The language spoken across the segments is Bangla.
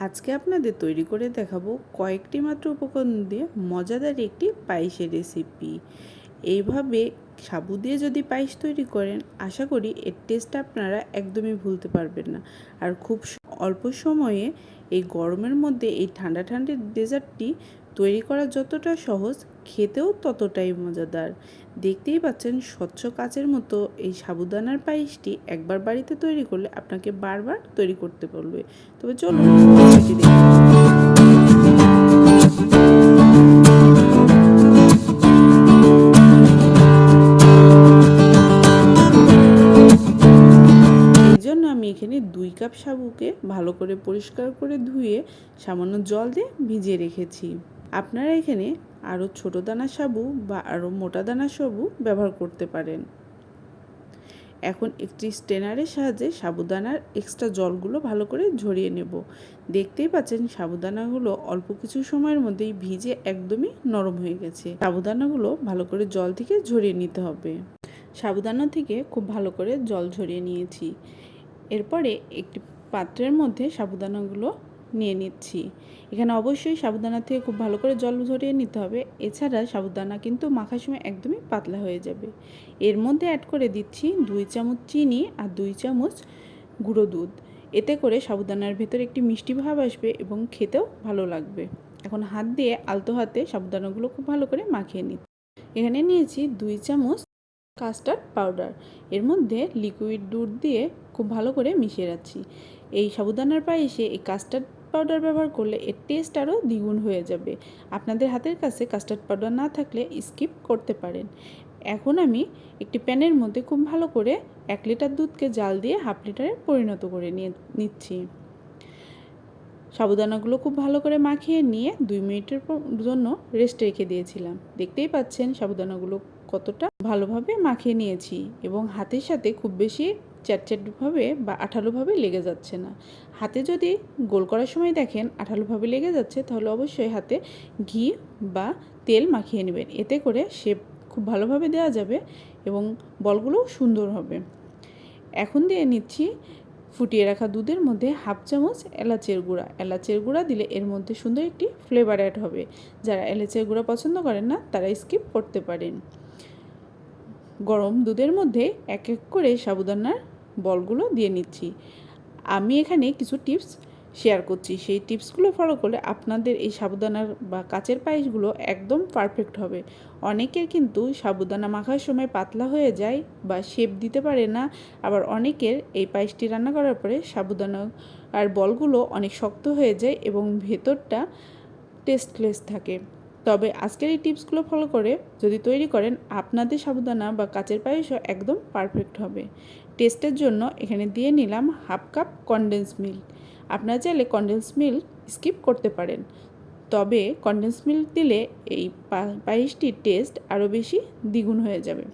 আজকে আপনাদের তৈরি করে দেখাবো কয়েকটি মাত্র উপকরণ দিয়ে মজাদার একটি পায়েসের রেসিপি এইভাবে সাবু দিয়ে যদি পায়েস তৈরি করেন, আশা করি এর টেস্ট আপনারা একদমই ভুলতে পারবেন না। আর খুব অল্প সময়ে এই গরমের মধ্যে এই ঠান্ডা ঠান্ডা ডেজার্টটি তৈরি করা যতটা সহজ, খেতেও ততটাই মজাদার। দেখতেই পাচ্ছেন স্বচ্ছ কাচের মতো এই সাবুদানার পায়েসটি একবার বাড়িতে তৈরি করলে আপনাকে বারবার তৈরি করতে বলবে। তবে চলুন এখানে দুই কাপ সাবুকে ভালো করে পরিষ্কার করে ধুয়ে সামান্য জল দিয়ে ভিজিয়ে রেখেছি। আপনারা এখানে আরও ছোটো দানা সাবু বা আরও মোটা দানা সাবু ব্যবহার করতে পারেন। এখন একটি স্টেনারের সাহায্যে সাবুদানার এক্সট্রা জলগুলো ভালো করে ঝরিয়ে নেব। দেখতেই পাচ্ছেন সাবুদানাগুলো অল্প কিছু সময়ের মধ্যেই ভিজে একদমই নরম হয়ে গেছে। সাবুদানাগুলো ভালো করে জল থেকে ঝরিয়ে নিতে হবে। সাবুদানা থেকে খুব ভালো করে জল ঝরিয়ে নিয়েছি। এরপরে একটি পাত্রের মধ্যে সাবুদানাগুলো নিয়ে নিচ্ছি। এখানে অবশ্যই সাবুদানা থেকে খুব ভালো করে জল ঝরিয়ে নিতে হবে। এছাড়া সাবুদানা কিন্তু মাখার সময় একদমই পাতলা হয়ে যাবে। এর মধ্যে অ্যাড করে দিচ্ছি দুই চামচ চিনি আর দুই চামচ গুঁড়ো দুধ। এতে করে সাবুদানার ভেতর একটি মিষ্টি ভাব আসবে এবং খেতেও ভালো লাগবে। এখন হাত দিয়ে আলতো হাতে সাবুদানাগুলো খুব ভালো করে মাখিয়ে নিচ্ছি। এখানে নিয়েছি দুই চামচ কাস্টার্ড পাউডার এর মধ্যে লিকুইড দুধ দিয়ে খুব ভালো করে মিশিয়ে রাখছি। এই সাবুদানার পায়েসে এই কাস্টার্ড পাউডার ব্যবহার করলে এর টেস্ট আরও দ্বিগুণ হয়ে যাবে। আপনাদের হাতের কাছে কাস্টার্ড পাউডার না থাকলে স্কিপ করতে পারেন। এখন আমি একটি প্যানের মধ্যে খুব ভালো করে এক লিটার দুধকে জাল দিয়ে হাফ লিটারে পরিণত করে নিয়ে, নিচ্ছি। সাবুদানাগুলো খুব ভালো করে মাখিয়ে নিয়ে দুই মিনিটের জন্য রেস্ট রেখে দিয়েছিলাম। দেখতেই পাচ্ছেন সাবুদানাগুলো কতটা ভালোভাবে মাখিয়ে নিয়েছি এবং হাতের সাথে খুব বেশি চ্যাটচ্যাটভাবে বা আঠালোভাবে লেগে যাচ্ছে না। হাতে যদি গোল করার সময় দেখেন আঠালোভাবে লেগে যাচ্ছে, তাহলে অবশ্যই হাতে ঘি বা তেল মাখিয়ে নেবেন। এতে করে শেপ খুব ভালোভাবে দেওয়া যাবে এবং বলগুলোও সুন্দর হবে। এখন দিয়ে নিচ্ছি ফুটিয়ে রাখা দুধের মধ্যে হাফ চামচ এলাচের গুঁড়া। এলাচের গুঁড়া দিলে এর মধ্যে সুন্দর একটি ফ্লেভার অ্যাড হবে। যারা এলাচের গুঁড়া পছন্দ করেন না, তারা স্কিপ করতে পারেন। গরম দুধের মধ্যে এক এক করে সাবুদানার বলগুলো দিয়ে নিচ্ছি। আমি এখানে কিছু টিপস শেয়ার করছি। সেই টিপসগুলো ফলো করলে আপনাদের এই সাবুদানার বা কাচের পায়েসগুলো একদম পারফেক্ট হবে। অনেকের কিন্তু সাবুদানা মাখার সময় পাতলা হয়ে যায় বা শেপ দিতে পারে না। আবার অনেকের এই পায়েসটি রান্না করার পরে সাবুদানা আর বলগুলো অনেক শক্ত হয়ে যায় এবং ভেতরটা টেস্টলেস থাকে। তবে আজকের এই টিপসগুলো ফলো করে যদি তৈরি করেন, আপনাদের সাবুদানা বা কাচের পায়েসও একদম পারফেক্ট হবে। টেস্টের জন্য এখানে দিয়ে নিলাম হাফ কাপ কনডেন্স মিল্ক আপনারা চাইলে কনডেন্স মিল্ক স্কিপ করতে পারেন। তবে কনডেন্স মিল্ক দিলে এই পায়েসটির টেস্ট আরও বেশি দ্বিগুণ হয়ে যাবে।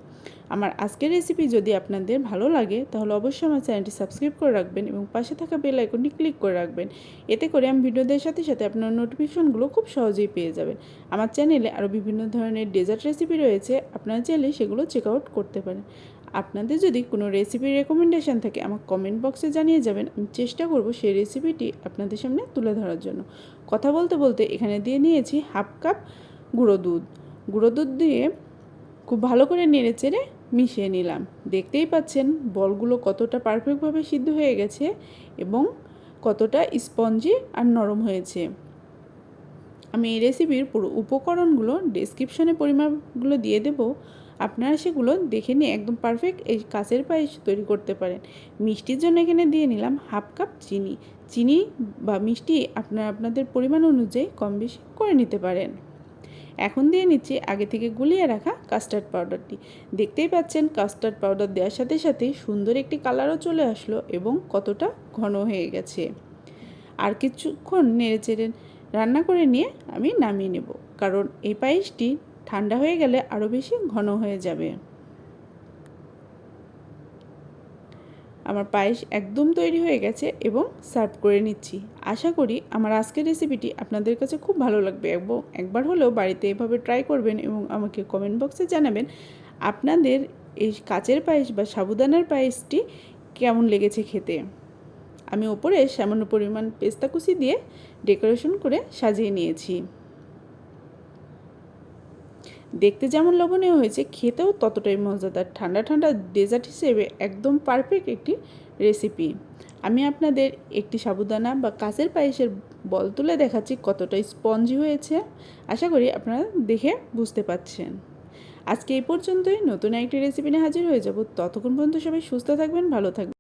আমার আজকের রেসিপি যদি আপনাদের ভালো লাগে, তাহলে অবশ্যই আমার চ্যানেলটি সাবস্ক্রাইব করে রাখবেন এবং পাশে থাকা বেল আইকনটি ক্লিক করে রাখবেন। এতে করে আমি ভিডিওদের সাথে সাথে আপনার নোটিফিকেশনগুলো খুব সহজেই পেয়ে যাবেন। আমার চ্যানেলে আরও বিভিন্ন ধরনের ডেজার্ট রেসিপি রয়েছে, আপনারা চাইলে সেগুলো চেক আউট করতে পারেন। আপনাদের যদি কোনো রেসিপির রেকমেন্ডেশন থাকে আমার কমেন্ট বক্সে জানিয়ে যাবেন। আমি চেষ্টা করব সেই রেসিপিটি আপনাদের সামনে তুলে ধরার জন্য। কথা বলতে বলতে এখানে দিয়ে নিয়েছি হাফ কাপ গুঁড়ো দুধ। গুঁড়ো দুধ দিয়ে খুব ভালো করে নেড়ে চেড়ে মিশিয়ে নিলাম। দেখতেই পাচ্ছেন, বলগুলো কতটা পারফেক্টভাবে সিদ্ধ হয়ে গেছে এবং কতটা স্পঞ্জি আর নরম হয়েছে। আমি এই রেসিপির পুরো উপকরণগুলো ডিসক্রিপশনে পরিমাপগুলো দিয়ে দেব। আপনারা সেগুলো দেখে নিয়ে একদম পারফেক্ট এই কাঁচের পায়েস তৈরি করতে পারেন। মিষ্টির জন্য এখানে দিয়ে নিলাম হাফ কাপ চিনি। চিনি বা মিষ্টি আপনারা আপনাদের পরিমাণ অনুযায়ী কম বেশি করে নিতে পারেন। এখন দিয়ে নিচ্ছি আগে থেকে গুলিয়ে রাখা কাস্টার্ড পাউডারটি দেখতেই পাচ্ছেন কাস্টার্ড পাউডার দেওয়ার সাথে সাথে সুন্দর একটি কালারও চলে আসলো এবং কতটা ঘন হয়ে গেছে। আর কিছুক্ষণ নেড়ে চেড়ে রান্না করে নিয়ে আমি নামিয়ে নেব, কারণ এই পায়েসটি ঠান্ডা হয়ে গেলে আরও বেশি ঘন হয়ে যাবে। আমার পায়েস একদম তৈরি হয়ে গেছে এবং সার্ভ করে নিচ্ছি। আশা করি আমার আজকের রেসিপিটি আপনাদের কাছে খুব ভালো লাগবে এবং একবার হলেও বাড়িতে এভাবে ট্রাই করবেন এবং আমাকে কমেন্ট বক্সে জানাবেন আপনাদের এই কাচের পায়েস বা সাবুদানার পায়েসটি কেমন লেগেছে খেতে। আমি ওপরে সামান্য পরিমাণ পেস্তা কুচি দিয়ে ডেকোরেশন করে সাজিয়ে নিয়েছি। দেখতে যেমন লোভনীয় হয়েছে, খেতেও ততটাই মজাদার। ঠান্ডা ঠান্ডা ডেজার্ট হিসেবে একদম পারফেক্ট একটি রেসিপি আমি আপনাদের একটি সাবুদানা বা কাঁচের পায়েসের বল তুলে দেখাচ্ছি কতটা স্পঞ্জি হয়েছে। আশা করি আপনারা দেখে বুঝতে পাচ্ছেন আজকে এই পর্যন্তই। নতুন একটি রেসিপি নিয়ে হাজির হয়ে যাব। ততক্ষণ পর্যন্ত সবাই সুস্থ থাকবেন, ভালো থাকবেন।